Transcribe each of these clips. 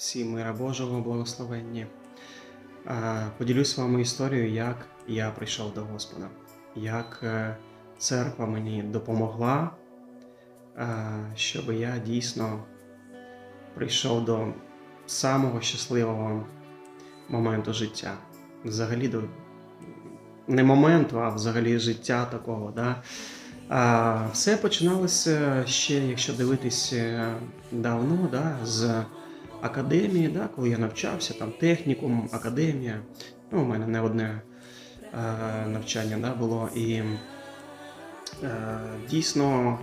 всі мира Божого благословення. Е, Поділюсь з вами історією, як я прийшов до Господа, як е, церква мені допомогла, щоб я дійсно прийшов до самого щасливого моменту життя. Взагалі до не моменту, а взагалі життя такого. Да? Все починалося ще, якщо дивитись е, давно, да, з академії, да, коли я навчався, там технікум, академія. Ну, у мене не одне е, навчання да, було. І е, дійсно,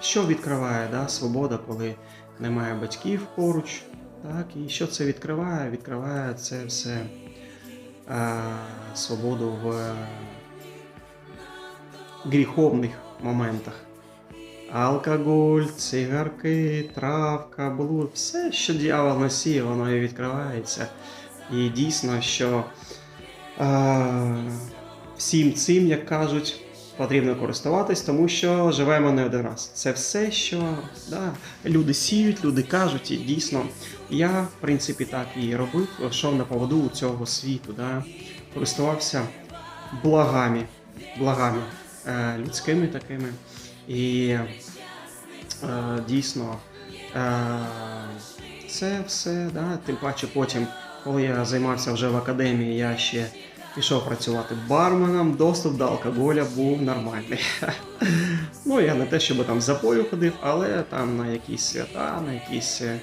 що відкриває да, свобода, коли немає батьків поруч. Так, і що це відкриває? Відкриває це все е, свободу в гріховних моментах. Алкоголь, цигарки, травка, блуд, все, що дьявол носіє, воно і відкривається. І дійсно, що е, всім цим, як кажуть, потрібно користуватись, тому що живемо не один раз. Це все, що да, люди сіють, люди кажуть, і дійсно я, в принципі, так і робив, йшов на поводу у цього світу, да, користувався благами, благами е, людськими такими. І е, дійсно е, це все, да, тим паче потім, коли я займався вже в академії, я ще пішов працювати барменом, доступ до алкоголя був нормальний. ну, я не те, щоб там запою ходив, але там на якісь свята, на якісь е,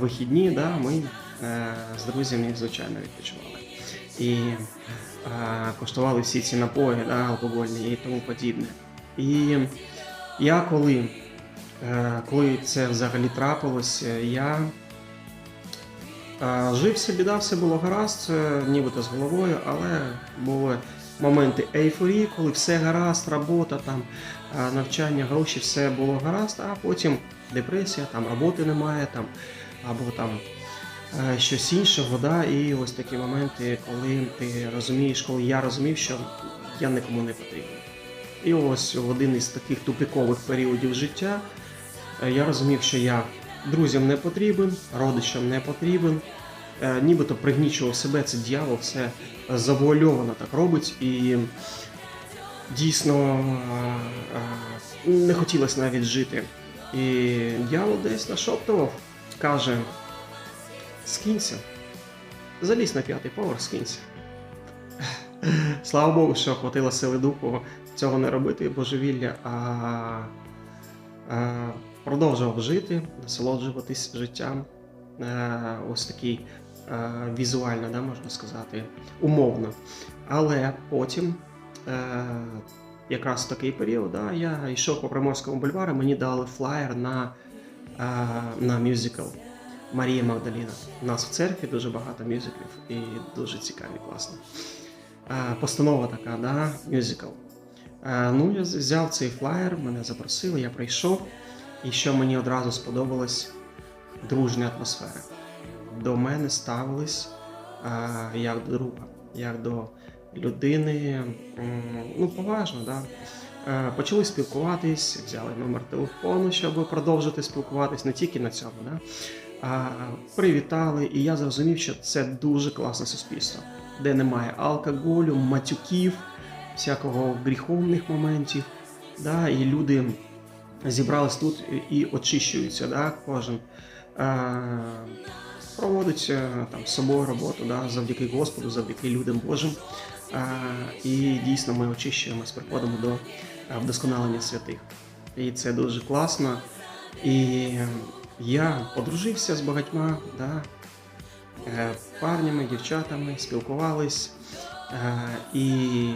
вихідні, да, ми е, з друзями, звичайно, відпочивали. І е, коштували всі ці напої, да, алкогольні і тому подібне. І я коли, е, коли це взагалі трапилось, я е, жив собі, да, все було гаразд, е, нібито з головою, але були моменти ейфорії, коли все гаразд, робота, там, навчання, гроші, все було гаразд, а потім депресія, там роботи немає, там, або там щось іншого. Да, і ось такі моменти, коли ти розумієш, коли я розумів, що я нікому не потрібен. І ось в один із таких тупикових періодів життя е, я розумів, що я друзям не потрібен, родичам не потрібен. Е, Нібито пригнічував себе, це дьявол, все завуальовано так робить. І дійсно е, не хотілося навіть жити. І дьявол десь нашоптував, каже: скинься, залізь на п'ятий поверх, скинься. Слава Богу, що хватило сили духу цього не робити божевілля, а, а продовжував жити, насолоджуватись життям. Е, ось такий е, візуально, да, можна сказати, умовно. Але потім, е, якраз в такий період, да, я йшов по Приморському бульвару, мені дали флаєр на, на мюзикл. Марія Магдаліна. У нас в церкві дуже багато мюзиклів і дуже цікаві, класно. Е, Постанова така, да, мюзикл. Е, Ну, я взяв цей флаєр, мене запросили, я прийшов, і що мені одразу сподобалось дружня атмосфера. До мене ставились е, як до друга, як до людини, ну, поважно, да. Почали спілкуватись, взяли номер телефону, щоб продовжити спілкуватись не тільки на цьому, да? привітали, і я зрозумів, що це дуже класне суспільство, де немає алкоголю, матюків, всякого гріховних моментів. Да? І люди зібрались тут і очищуються, да? кожен. Е, проводить е, там з собою роботу да? завдяки Господу, завдяки людям Божим. Е, і дійсно ми очищуємось, приходимо до е, вдосконалення святих. І це дуже класно. І я одружився з багатьма да, парнями, дівчатами, спілкувались. Е, І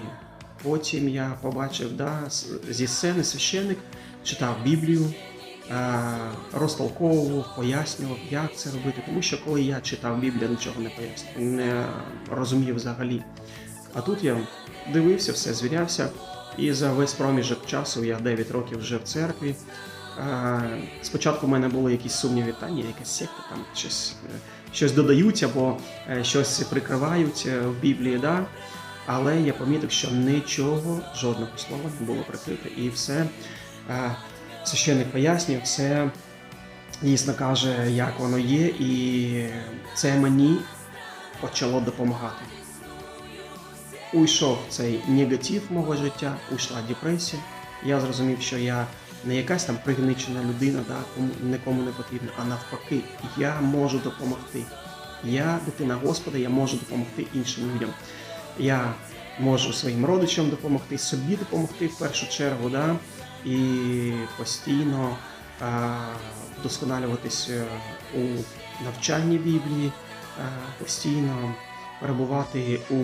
потім я побачив да, зі сцени священик читав Біблію, е, розтолковував, пояснював, як це робити. Тому що коли я читав Біблію, нічого не пояснював, не розумів взагалі. А тут я дивився, все звірявся. І за весь проміжок часу я 9 років вже в церкві. Е, Спочатку в мене були якісь сумніви, та ні, якась секта, там щось, е, щось додають або е, щось прикривають е, в Біблії, да? але я помітив, що нічого, жодного слова не було прикрите. І все е, священник пояснює, все дійсно каже, як воно є, і це мені почало допомагати. Уйшов цей негатив мого життя, уйшла депресія. Я зрозумів, що я не якась там пригничена людина, да, кому нікому не потрібна, а навпаки, я можу допомогти. Я дитина Господа, я можу допомогти іншим людям. Я можу своїм родичам допомогти, собі допомогти в першу чергу, да, і постійно а, вдосконалюватись е, у навчанні Біблії, а, постійно перебувати у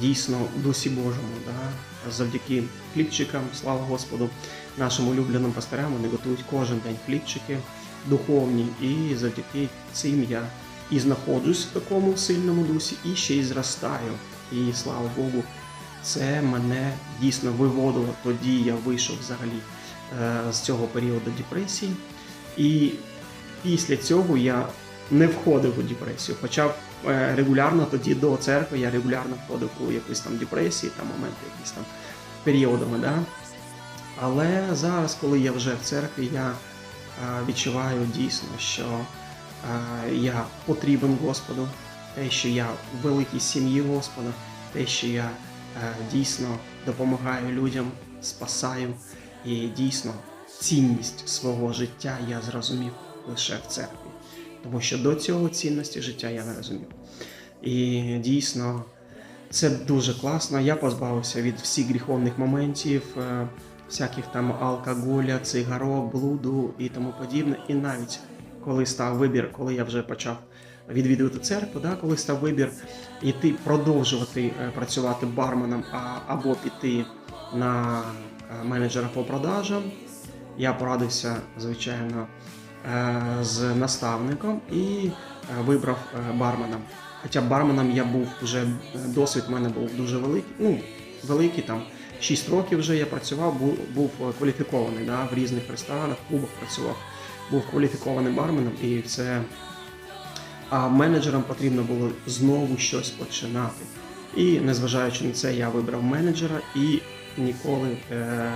дійсно дусі Божому. Да? Завдяки хлібчикам, слава Господу, нашим улюбленим пастирям вони готують кожен день хлібчики духовні, і завдяки цим я і знаходжусь в такому сильному дусі, і ще й зростаю. І слава Богу, це мене дійсно виводило. Тоді я вийшов взагалі е, з цього періоду депресії. І після цього я не входив у депресію. Хоча регулярно тоді до церкви я регулярно входив у якісь там депресії, там моменти, якісь там періодами. Да? Але зараз, коли я вже в церкві, я е, відчуваю дійсно, що е, я потрібен Господу, те, що я в великій сім'ї Господа, те, що я е, дійсно допомагаю людям, спасаю, і дійсно цінність свого життя я зрозумів лише в церкві. Тому що до цього цінності життя я не розумів. І дійсно це дуже класно. Я позбавився від всіх гріховних моментів, е, всяких там алкоголя, цигарок, блуду і тому подібне. І навіть коли став вибір, коли я вже почав відвідувати церкву, да, коли став вибір іти продовжувати е, працювати барменом або піти на е, менеджера по продажам, я порадився, звичайно, з наставником і е, вибрав е, барменом. Хоча барменом я був вже е, досвід в мене був дуже великий. Ну, великий там 6 років вже я працював, був, був е, кваліфікований да, в різних ресторанах, клубах працював, був кваліфікованим барменом, і це а менеджерам потрібно було знову щось починати. І незважаючи на це, я вибрав менеджера і ніколи е, е,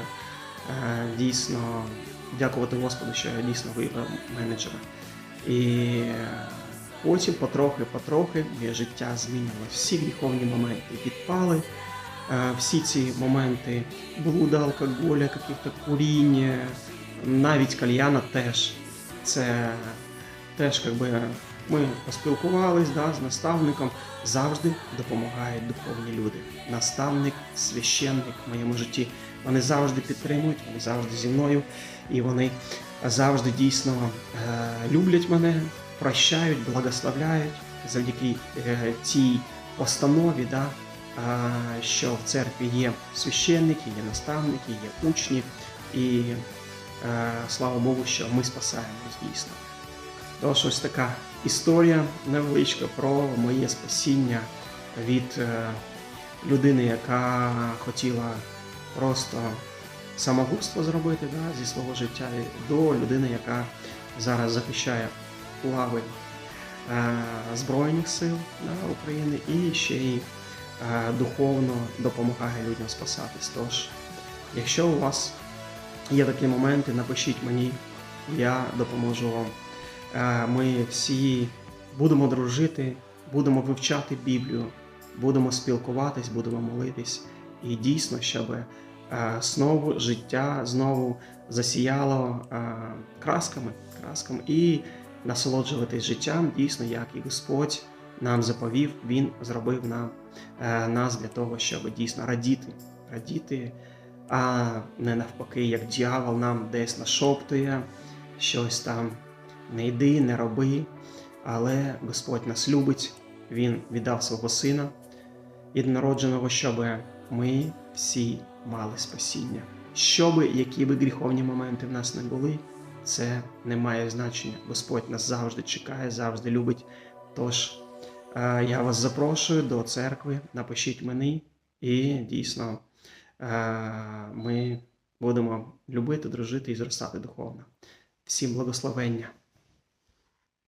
дійсно дякувати Господу, що я дійсно вибрав менеджера. І потім потрохи-потрохи моє життя змінилося. Всі гріховні моменти відпали. Е, Всі ці моменти блуда, алкоголя, каких-то куріння, навіть кальяна теж. Це теж якби ми поспілкувались да, з наставником. Завжди допомагають духовні люди. Наставник, священник в моєму житті. Вони завжди підтримують, вони завжди зі мною, і вони завжди дійсно е, люблять мене, прощають, благословляють завдяки е, цій постанові, да, е, що в церкві є священники, є наставники, є учні, і слава Богу, що ми спасаємось дійсно. Тож ось така історія невеличка про моє спасіння від людини, яка хотіла просто самогубство зробити да, зі свого життя, до людини, яка зараз захищає лави е, Збройних сил да, України і ще й е, духовно допомагає людям спасатись. Тож, якщо у вас є такі моменти, напишіть мені, я допоможу вам. Е, Ми всі будемо дружити, будемо вивчати Біблію, будемо спілкуватись, будемо молитись. І дійсно, щоб е, знову життя знову засіяло е, красками, красками і насолоджуватись життям, дійсно, як і Господь нам заповів, Він зробив нам е, нас для того, щоб дійсно радіти, радіти, а не навпаки, як дьявол нам десь нашоптує щось там. Не йди, не роби, але Господь нас любить, Він віддав свого Сина єдинородженого, щоб ми всі мали спасіння. Щоби які би гріховні моменти в нас не були, це не має значення. Господь нас завжди чекає, завжди любить. Тож е, я вас запрошую до церкви, напишіть мені, і дійсно е, ми будемо любити, дружити і зростати духовно. Всім благословення!